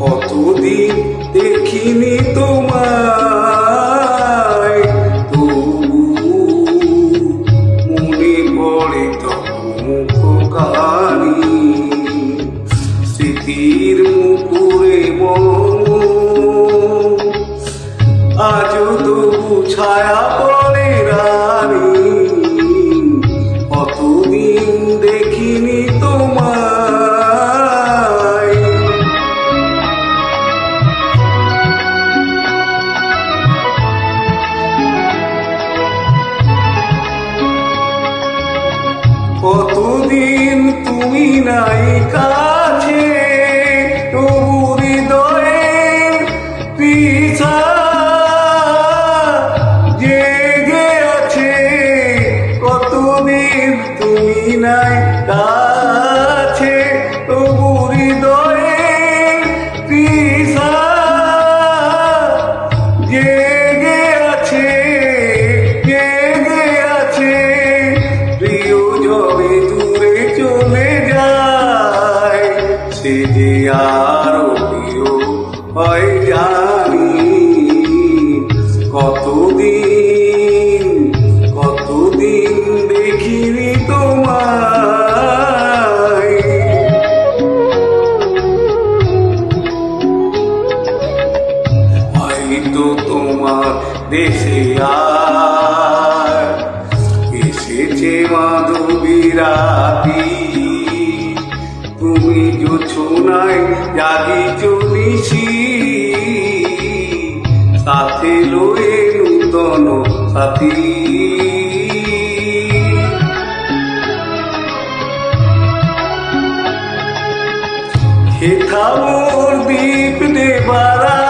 কতদিন দেখিনি তবু মনে পড়ে তমুখানি স্মৃতির মুকুরে মন। তবু ছায়া কতদিন তুমি নাই কাছে তবু হৃদয়ের পিছা জেগে আছে কতদিন তুমি নাই কাছে। সে যে আরও হয় জানি কতদিন কতদিন দেখিনি তোমায়। হয়তো তোমার দেশে আর এসেছে মাধবী রাতি জোছনায় জাগি চলিছি। সাথে লয়ে নূতন সাথী। হেথামোর দীপ দেবারাতে